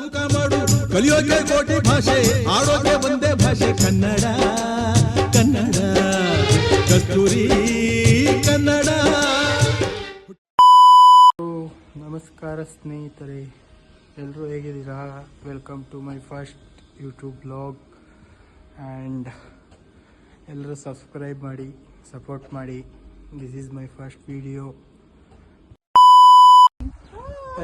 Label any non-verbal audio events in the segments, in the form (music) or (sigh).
ಸುಖ ಮಾಡು. ಕಲಿಯೋಕೆ ಕೋಟಿ ಭಾಷೆ, ಆಡೋಕೆ ಒಂದೇ ಭಾಷೆ, ಕನ್ನಡ ಕನ್ನಡ. ಕಸ್ತೂರಿ ಕನ್ನಡ. ನಮಸ್ಕಾರ ಸ್ನೇಹಿತರೆ ಎಲ್ಲರೂ ಹೇಗಿದ್ದೀರಾ? Welcome to my first YouTube blog and ಎಲ್ಲರೂ ಸಬ್ಸ್ಕ್ರೈಬ್ ಮಾಡಿ ಸಪೋರ್ಟ್ ಮಾಡಿ. This is my first video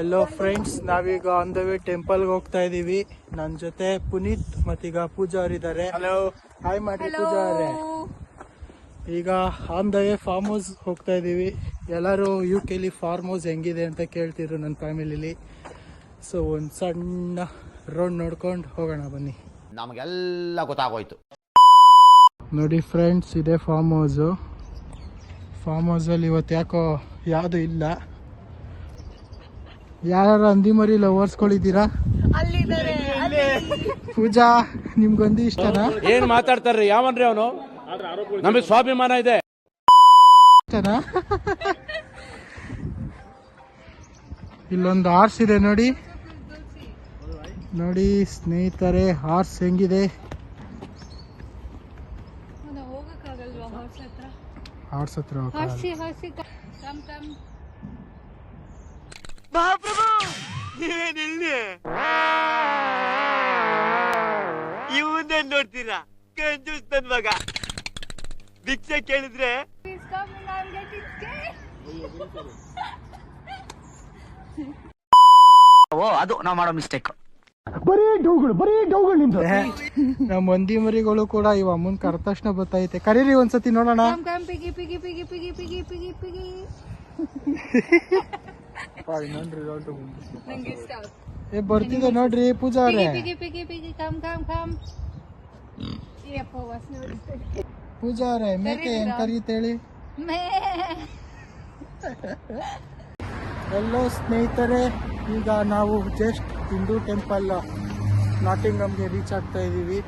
hello friends ನಾವೀಗ ಆನ್ ದ ವೇ ಟೆಂಪಲ್ಗೆ ಹೋಗ್ತಾ ಇದೀವಿ. ನನ್ನ ಜೊತೆ ಪುನೀತ್ ಮತ್ತೀಗ ಪೂಜಾ ಅವರಿದ್ದಾರೆ ಹಲೋ ಹಾಯ್ ಮಾಡಿ ಪೂಜಾ ಅವರೇ ಈಗ on the way farm house ಹೋಗ್ತಾ ಇದ್ದೀವಿ ಎಲ್ಲರೂ ಯು ಕೆಲಿ ಫಾರ್ಮ್ ಹೌಸ್ ಹೆಂಗಿದೆ ಅಂತ ಕೇಳ್ತಿದ್ರು ನನ್ನ ಫ್ಯಾಮಿಲಿಲಿ ಸೊ ಒಂದು ಸಣ್ಣ ರೋಡ್ ನೋಡ್ಕೊಂಡು ಹೋಗೋಣ ಬನ್ನಿ. ನಮಗೆಲ್ಲ ಗೊತ್ತಾಗೋಯ್ತು. ನೋಡಿ ಫ್ರೆಂಡ್ಸ್ ಇದೆ ಫಾರ್ಮ್ ಹೌಸು ಫಾರ್ಮ್ ಹೌಸಲ್ಲಿ ಇವತ್ತು ಯಾಕೋ ಯಾವುದೂ ಇಲ್ಲ. ಯಾರು ಹಂದಿ ಮರಿ ಲವರ್ಸ್ಗಳಿದ್ದೀರಾ ಪೂಜಾ ನಿಮ್ಗೊಂದು ಇಷ್ಟನಾ? ಏನ್ ಮಾತಾಡ್ತಾರ್ರಿ? ಯಾವನ್ರಿ ಅವನು? ನಮಗೆ ಸ್ವಾಭಿಮಾನ ಇದೆ. ಇಷ್ಟನಾ? ಇಲ್ಲೊಂದು ಹಾರ್ಸ್ ಇದೆ ನೋಡಿ. ನೋಡಿ ಸ್ನೇಹಿತರೆ ಹಾರ್ಸ್ ಹೆಂಗಿದೆ? ಹಾರ್ಸ್ ಹತ್ರ? ಹಾರ್ಸ್ ಕಮ್ ಕಮ್ ಇವನ್ನೇ ನೋಡ್ತೀರಾ? ಕಂಜೂಸ್ ನನ್ ಮಗ. ಭಿಕ್ಷೆ ಕೇಳಿದ್ರೆ? ಓ ಅದು ನಾವ್ ಮಾಡೋ ಮಿಸ್ಟೇಕ್. ಬರೀ ಡೌಗಳು ಬರೀ ಡೌಗಳು ನಿಮ್ದು. ನಮ್ಮ ಮಂದಿ ಮರಿಗಳು ಕೂಡ ಇವ ಅಮ್ಮನ್ ಕರೆದ ತಕ್ಷಣ ಬರ್ತೈತೆ ಕರೀರಿ ಒಂದ್ಸತಿ ನೋಡೋಣ. ಪಿಗಿ piggy piggy piggy piggy piggy ಪಿಗಿ. ನಂಗೆ ಇಷ್ಟ ಏ ಬರ್ತಿದೆ ನೋಡ್ರಿ ಪೂಜಾ ಅವ್ರೆ piggy piggy piggy come come come. ಯಪ್ಪ ವಾಸನೆ ಬರುತ್ತೆ ಪೂಜಾ ಅವ್ರೆ ಮೇಕೆ ಏನ್ ಕರೀತೆ ಹೇಳಿ? ಮೇ. ಎಲ್ಲೋ ಸ್ನೇಹಿತರೆ ಈಗ ನಾವು ಜಸ್ಟ್ ಹಿಂದೂ ಟೆಂಪಲ್ ನಾಟಿಂಗಮ್ಗೆ ರೀಚ್ ಆಗ್ತಾ ಇದ್ದೀವಿ.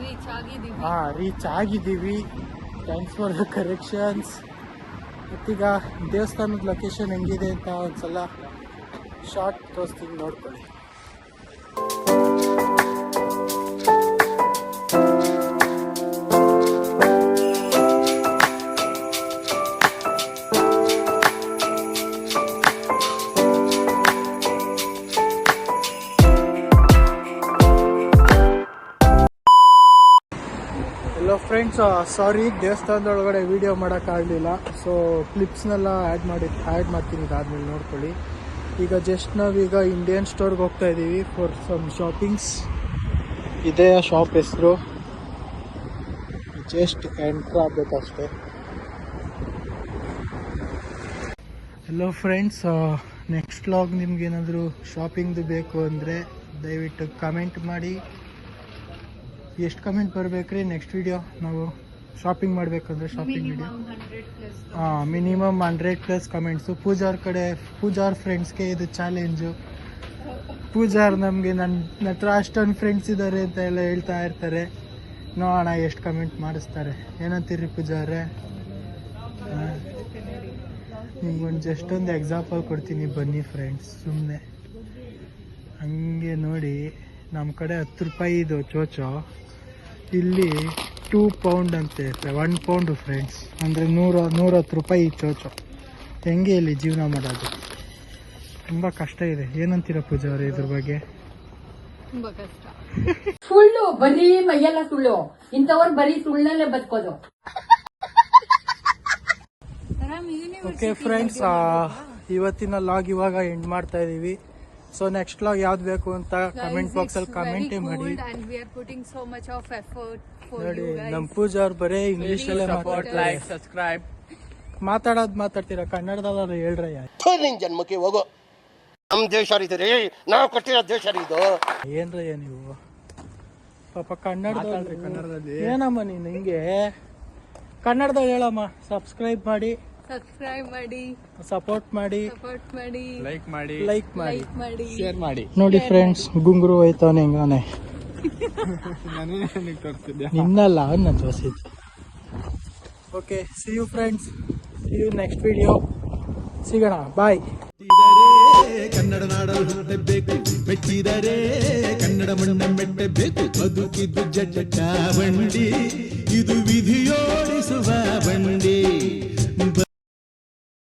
ರೀಚ್ ಆಗಿದ್ದೀವಿ. ಹಾ ರೀಚ್ ಆಗಿದ್ದೀವಿ. ಥ್ಯಾಂಕ್ಸ್ ಫಾರ್ ದ ಕರೆಕ್ಷನ್ಸ್ ಮತ್ತೀಗ ದೇವಸ್ಥಾನದ ಲೊಕೇಶನ್ ಹೆಂಗಿದೆ ಅಂತ ಒಂದ್ಸಲ ಶಾರ್ಟ್ ತೋರಿಸ್ತೀನಿ ನೋಡ್ಕೊಳ್ಳಿ. ಫ್ರೆಂಡ್ಸ್ ಸಾರಿ ದೇವಸ್ಥಾನದೊಳಗಡೆ ವಿಡಿಯೋ ಮಾಡೋಕ್ಕಾಗಲಿಲ್ಲ. ಸೊ ಕ್ಲಿಪ್ಸ್ನೆಲ್ಲ ಆ್ಯಡ್ ಮಾಡಿ ಆ್ಯಡ್ ಮಾಡ್ತೀನಿ ಇದಾದ್ಮೇಲೆ ನೋಡ್ಕೊಳ್ಳಿ. ಈಗ ಜಸ್ಟ್ ನಾವೀಗ ಇಂಡಿಯನ್ ಸ್ಟೋರ್ಗೆ ಹೋಗ್ತಾ ಇದ್ದೀವಿ ಫಾರ್ ಸಮ್ ಶಾಪಿಂಗ್ಸ್ ಇದೇ ಶಾಪ್ ಹೆಸರು. ಜಸ್ಟ್ ಎಂಟ್ರ್ ಆಗಬೇಕಷ್ಟೆ ಹಲೋ ಫ್ರೆಂಡ್ಸ್ ನೆಕ್ಸ್ಟ್ ಲಾಗ್ ನಿಮ್ಗೆ ಏನಾದರೂ ಶಾಪಿಂಗ್ದು ಬೇಕು ಅಂದರೆ ದಯವಿಟ್ಟು ಕಮೆಂಟ್ ಮಾಡಿ. ಎಷ್ಟು ಕಮೆಂಟ್ ಬರ್ಬೇಕ್ರಿ? ನೆಕ್ಸ್ಟ್ ವಿಡಿಯೋ ನಾವು ಶಾಪಿಂಗ್ ಮಾಡಬೇಕಂದ್ರೆ ಶಾಪಿಂಗ್ ವಿಡಿಯೋ ಹಾಂ minimum hundred plus comments Pujar ಕಡೆ ಪೂಜಾರ್ ಫ್ರೆಂಡ್ಸ್ಗೆ ಇದು ಚಾಲೆಂಜು ಪೂಜಾರ್ ನಮಗೆ ನನ್ನ ಹತ್ರ ಅಷ್ಟೊಂದು ಫ್ರೆಂಡ್ಸ್ ಇದ್ದಾರೆ ಅಂತ ಎಲ್ಲ ಹೇಳ್ತಾ ಇರ್ತಾರೆ. ನೋಡೋಣ ಎಷ್ಟು ಕಮೆಂಟ್ ಮಾಡಿಸ್ತಾರೆ. ಏನಂತೀರಿ ಪೂಜಾರೇ? ನಿಮ್ಗೊಂದು ಜಸ್ಟ್ ಒಂದು ಎಕ್ಸಾಂಪಲ್ ಕೊಡ್ತೀನಿ ಬನ್ನಿ ಫ್ರೆಂಡ್ಸ್ ಸುಮ್ಮನೆ ಹಂಗೆ ನೋಡಿ. ನಮ್ಮ ಕಡೆ ಹತ್ತು ರೂಪಾಯಿ ಇದು ಚೋಚೋ. ಇಲ್ಲಿ ಟೂ ಪೌಂಡ್ ಅಂತ ಇರುತ್ತೆ ಒನ್ ಪೌಂಡು ಫ್ರೆಂಡ್ಸ್ ಅಂದರೆ ನೂರ ನೂರತ್ತು ರೂಪಾಯಿ ಈ ಚೋಚೋ. ಹೆಂಗೆ ಇಲ್ಲಿ ಜೀವನ ಮಾಡೋದು? ತುಂಬ ಕಷ್ಟ ಇದೆ. ಏನಂತೀರ ಪೂಜಾ ಅವರೇ ಇದ್ರ ಬಗ್ಗೆ? ತುಂಬಾ ಕಷ್ಟ. ಸುಳ್ಳು ಬರೀ ಮೈಯೆಲ್ಲ ಸುಳ್ಳು. ಇಂಥವ್ರು ಬರೀ ಸುಳ್ಳಲ್ಲೇ ಬದುಕೋದು. ಓಕೆ ಫ್ರೆಂಡ್ಸ್ ಇವತ್ತಿನ ಲಾಗ್ ಇವಾಗ ಎಂಡ್ ಮಾಡ್ತಾ ಇದ್ದೀವಿ ಸೊ ನೆಕ್ಸ್ಟ್ ಲಾಗ್ ಯಾವ್ದು ಬೇಕು ಅಂತ ಕಮೆಂಟ್ ಬಾಕ್ಸಲ್ಲಿ ಕಮೆಂಟ್ ಮಾಡಿ. and we are putting so much of effort for ನೋಡಿ you guys. ನಮ್ಮ ಪೂಜಾ ಅವ್ರು ಬರೀ ಇಂಗ್ಲೀಷಲ್ಲೇ ಮಾತಾಡ್ತಾರೆ. ಸಬ್ಸ್ಕ್ರೈಬ್ ಮಾತಾಡೋದು ಮಾತಾಡ್ತೀರಾ? ಕನ್ನಡದಲ್ಲ ಹೇಳ್ರಿ ನಿನ್ ಜನ್ಮಕ್ಕೆ ಹೋಗೋ. ನಮ್ ದೇಶ ರೀ ನಾವು ಕಟ್ಟಿರೋ ದೇಶ ಇದು. ಏನ್ರಯ್ಯ ನೀವು? ಪಾಪ ಕನ್ನಡದಲ್ಲಿ. ಏನಮ್ಮ ನೀನು ಹಿಂಗೆ? ಕನ್ನಡದಲ್ಲಿ ಹೇಳಮ್ಮ ಸಬ್ಸ್ಕ್ರೈಬ್ ಮಾಡಿ. ಸಬ್ಸ್ಕ್ರೈಬ್ ಮಾಡಿ. ಸಪೋರ್ಟ್ ಮಾಡಿ. ಸಪೋರ್ಟ್ ಮಾಡಿ. ಲೈಕ್ ಮಾಡಿ. ಲೈಕ್ ಮಾಡಿ. ಮಾಡಿ. ಶೇರ್ ಮಾಡಿ. ನೋಡಿ ಫ್ರೆಂಡ್ಸ್ ಗುಂಗ್ರು ಹೋಯ್ತಾನೆ ಹಿಂಗಾನೆ. (laughs) ನಿನ್ನಲ್ಲ ಅವನ್ನ ಜೋಸಿ okay see you friends see you next video ಸಿಗೋಣ ಬಾಯ್ ಕನ್ನಡ ನಾಡಲು ಹುಟ್ಟಬೇಕು. ಮೆಚ್ಚಿದರೆ ಕನ್ನಡ ಮಣ್ಣ ಮೆಟ್ಟಬೇಕು. ಬದುಕಿದ್ದು ಜಟ ಬಂಡಿ. ಇದು ವಿಧಿಯೋಡಿಸುವ ಬಂಡಿ.